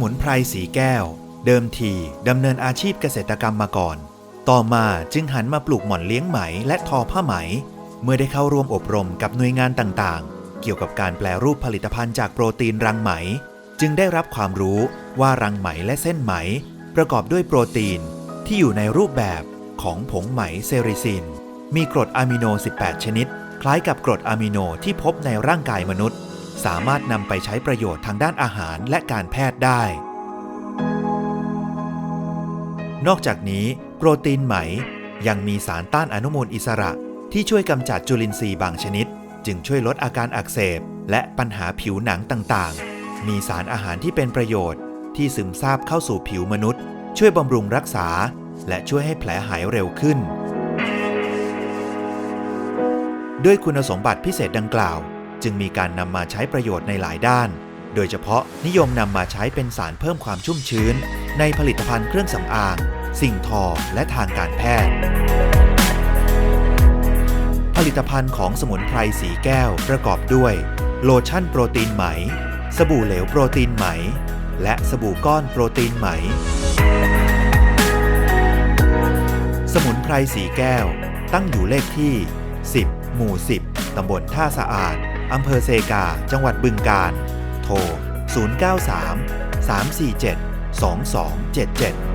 มุนไพรสีแก้ว เดิมทีดำเนินอาชีพเกษตรกรรมมาก่อน ต่อมาจึงหันมาปลูกหม่อนเลี้ยงไหมและทอผ้าไหม เมื่อได้เข้าร่วมอบรมกับหน่วยงานต่างๆ เกี่ยวกับการแปลรูปผลิตภัณฑ์จากโปรตีนรังไหม จึงได้รับความรู้ว่ารังไหมและเส้นไหม ประกอบด้วยโปรตีน ที่อยู่ในรูปแบบของผงไหมเซริซิน มีกรดอะมิโน 18 ชนิด คล้ายกับกรดอะมิโนที่พบในร่างกายมนุษย์ สามารถนำไปใช้ประโยชน์ทางด้านอาหารและการแพทย์ได้ นอกจากนี้ โปรตีนไหมยังมีสารต้านอนุมูลอิสระ ที่ช่วยกำจัดจุลินทรีย์บางชนิด จึงช่วยลดอาการอักเสบ และปัญหาผิวหนังต่างๆ มีสารอาหารที่เป็นประโยชน์ ที่ซึมซาบเข้าสู่ผิวมนุษย์ ช่วยบำรุงรักษา และช่วยให้แผลหายเร็วขึ้น ด้วยคุณสมบัติพิเศษดังกล่าว จึงมีการนำมาใช้ประโยชน์ในหลายด้าน โดยเฉพาะนิยมนำมาใช้เป็นสารเพิ่มความชุ่มชื้น ในผลิตภัณฑ์เครื่องสำอาง สิ่งทอ และทางการแพทย์ ผลิตภัณฑ์ของสมุนไพรสีแก้วประกอบด้วย โลชั่นโปรตีนไหม สบู่เหลวโปรตีนไหม และสบู่ก้อนโปรตีนไหม สมุนไพรสีแก้วตั้งอยู่เลขที่ 10 หมู่ 10 ตำบลท่าสะอาด อำเภอเซกา จังหวัดบึงกาฬ โทร 093 347 2277